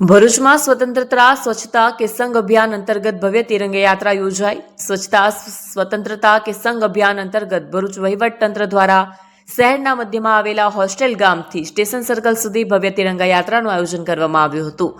ભરૂચમાં સ્વતંત્રતા સ્વચ્છતા કે સંઘ અભિયાન અંતર્ગત ભવ્ય તિરંગા યાત્રા યોજાઈ. સ્વચ્છતા, સ્વતંત્રતા કે સંઘ અભિયાન અંતર્ગત ભરૂચ વહીવટ તંત્ર દ્વારા શહેરના મધ્યમાં આવેલા હોસ્ટેલ ગામથી સ્ટેશન સર્કલ સુધી ભવ્ય તિરંગા યાત્રાનું આયોજન કરવામાં આવ્યું હતું.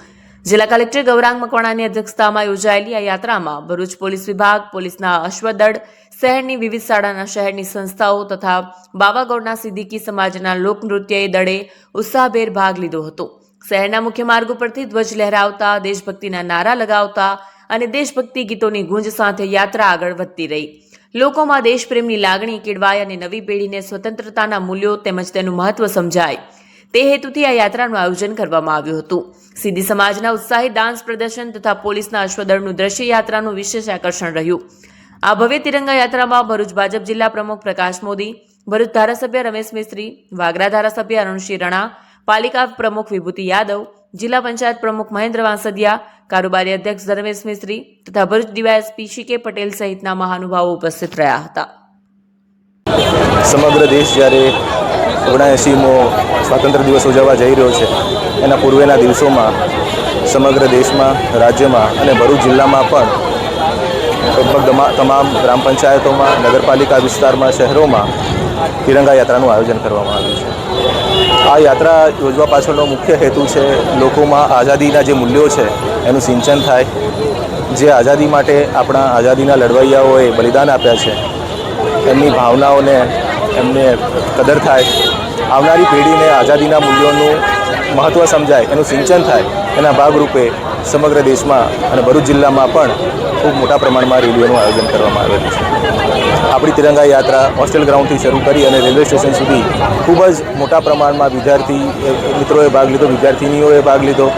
જિલ્લા કલેક્ટર ગૌરાંગ મકવાણાની અધ્યક્ષતામાં યોજાયેલી આ યાત્રામાં ભરૂચ પોલીસ વિભાગ, પોલીસના અશ્વદળ, શહેરની વિવિધ શાળાના શહેરની સંસ્થાઓ તથા બાવાગોડના સિદ્દીકી સમાજના લોકનૃત્યએ દળે ઉત્સાહભેર ભાગ લીધો હતો. શહેરના મુખ્ય માર્ગો પરથી ધ્વજ લહેરાવતા, દેશભક્તિના નારા લગાવતા અને દેશભક્તિ ગીતોની ગુંજ સાથે યાત્રા આગળ વધતી રહી. લોકોમાં દેશપ્રેમની લાગણી કેળવાય અને નવી પેઢીને સ્વતંત્રતાના મૂલ્યો તેમજ તેનું મહત્વ સમજાય. તે હેતુથી આ યાત્રાનું આયોજન કરવામાં આવ્યું હતું. સીધી સમાજના ઉત્સાહી ડાન્સ પ્રદર્શન તથા પોલીસના અશ્વદળનું દ્રશ્ય યાત્રાનું વિશેષ આકર્ષણ રહ્યું. આ ભવ્ય તિરંગા યાત્રામાં ભરૂચ ભાજપ જિલ્લા પ્રમુખ પ્રકાશ મોદી, ભરૂચ ધારાસભ્ય રમેશ મિસ્ત્રી, વાગરા ધારાસભ્ય અરુણસિંહ રણા પાલિકા પ્રમુખ વિભૂતિ યાદવ, જિલ્લા પંચાયત પ્રમુખ મહેન્દ્ર વાંસદિયા, કારોબારી અધ્યક્ષ ધર્મેશ મિસ્ત્રી તથા ભરૂચ ડીવાયએસપી શી કે પટેલ સહિતના મહાનુભાવો ઉપસ્થિત રહ્યા હતા. સમગ્ર દેશ જ્યારે ઓગણએંસીમો સ્વાતંત્ર્ય દિવસ ઉજવવા જઈ રહ્યો છે, એના પૂર્વેના દિવસોમાં સમગ્ર દેશમાં, રાજ્યમાં અને ભરૂચ જિલ્લામાં પણ લગભગ તમામ ગ્રામ પંચાયતોમાં, નગરપાલિકા વિસ્તારમાં, શહેરોમાં તિરંગા યાત્રાનું આયોજન કરવામાં આવ્યું છે. આ યાત્રા યોજવા પાછળનો મુખ્ય હેતુ છે લોકોમાં આઝાદીના જે મૂલ્યો છે, એનું સિંચન થાય. જે આઝાદી માટે આપણા આઝાદીના લડવૈયાઓએ બલિદાન આપ્યા છે, એમની ભાવનાઓને એમને કદર થાય. આવનારી પેઢીને આઝાદીના મૂલ્યોનું મહત્ત્વ સમજાય, એનું સિંચન થાય. એના ભાગરૂપે સમગ્ર દેશમાં અને ભરૂચ જિલ્લામાં પણ ખૂબ મોટા પ્રમાણમાં રેલીઓનું આયોજન કરવામાં આવેલું છે. આપણી તિરંગા યાત્રા હોસ્ટેલ ગ્રાઉન્ડથી શરૂ કરી અને રેલવે સ્ટેશન સુધી ખૂબ જ મોટા પ્રમાણમાં વિદ્યાર્થી મિત્રોએ ભાગ લીધો, વિદ્યાર્થિનીઓએ ભાગ લીધો,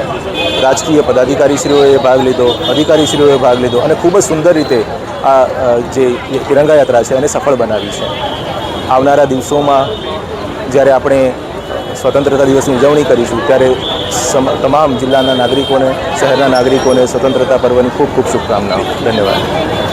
રાજકીય પદાધિકારીશ્રીઓએ ભાગ લીધો, અધિકારીશ્રીઓએ ભાગ લીધો અને ખૂબ જ સુંદર રીતે આ જે તિરંગા યાત્રા છે એને સફળ બનાવી છે. આવનારા દિવસોમાં જ્યારે આપણે સ્વતંત્રતા દિવસની ઉજવણી કરીશું, ત્યારે તમામ જિલ્લાના નાગરિકોને શહેરના નાગરિકોને સ્વતંત્રતા પર્વની ખૂબ ખૂબ શુભકામનાઓ. ધન્યવાદ.